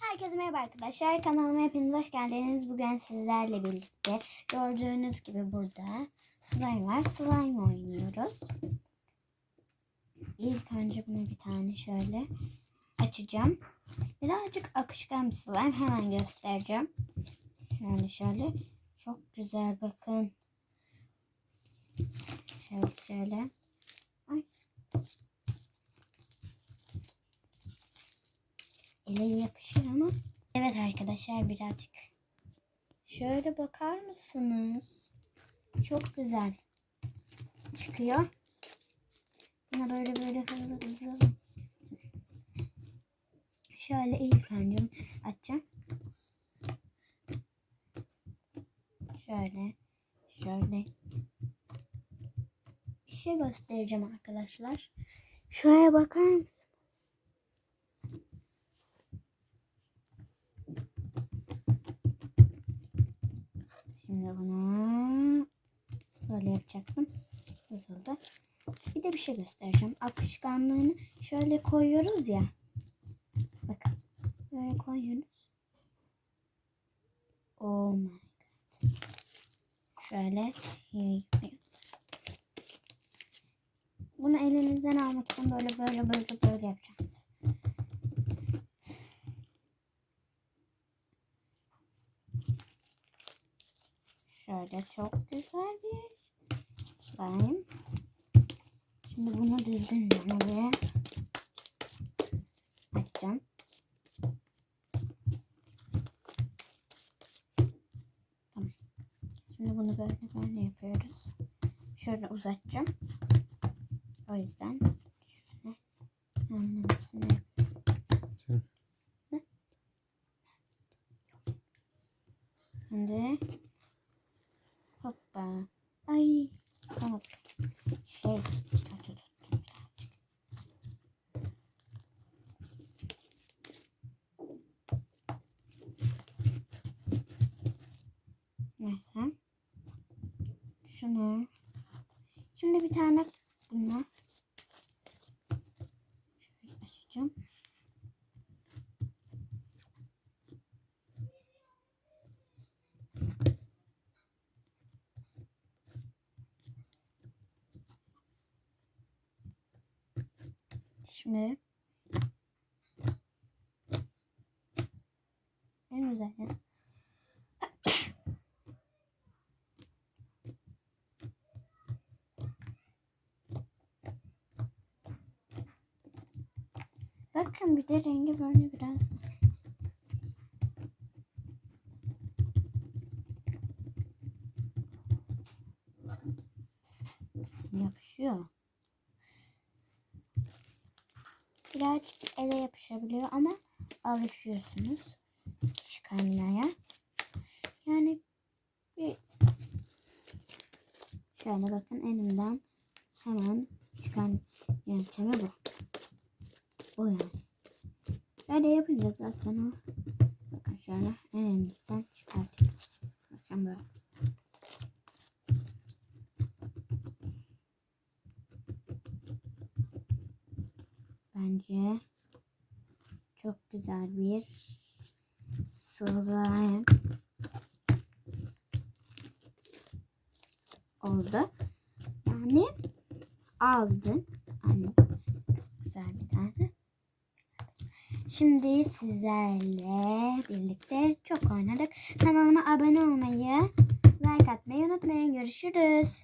Herkese merhaba arkadaşlar. Kanalıma hepiniz hoş geldiniz. Bugün sizlerle birlikte gördüğünüz gibi burada slime var. Slime oynuyoruz. İlk önce bunu bir tane şöyle açacağım. Birazcık akışkan bir slime. Hemen göstereceğim. Şöyle şöyle. Çok güzel bakın. Şöyle şöyle. Ele yapışır ama. Evet arkadaşlar birazcık. Şöyle bakar mısınız? Çok güzel çıkıyor. Buna böyle böyle hızlı hızlı. Şöyle ilk önce açacağım. Şöyle şöyle bir şey göstereceğim arkadaşlar. Şuraya bakar mısın? Şimdi bunu böyle yapacaktım. Nasıldı? Bir de bir şey göstereceğim. Akışkanlığını şöyle koyuyoruz ya. Bakın. Böyle koyuyoruz. Oh my god. Şöyle. Bunu elinizden almak için böyle böyle böyle böyle yapacaksınız. Şöyle çok güzel bir slime. Şimdi bunu düzgün böyle açacağım. Tamam. Şimdi bunu böyle böyle yapıyoruz. Şöyle uzatacağım. O yüzden şöyle anlamasını yapıyorum. Neyse. Şunu. Şimdi bir tane bununla. Şöyle açacağım. Şimdi en üzerine Bakın bir de rengi böyle biraz yapışıyor. Birazcık ele yapışabiliyor ama alışıyorsunuz çıkarmaya. Yani bir şöyle bakın elimden hemen çıkan yöntemi bu. Bu yani. Böyle yapınca zaten o. Bakın şöyle elimizden çıkartıyor. Bakın böyle. Bence çok güzel bir slime oldu. Yani aldım. Anne. Çok güzel bir tane. Şimdi sizlerle birlikte çok oynadık. Kanalıma abone olmayı, like atmayı unutmayın. Görüşürüz.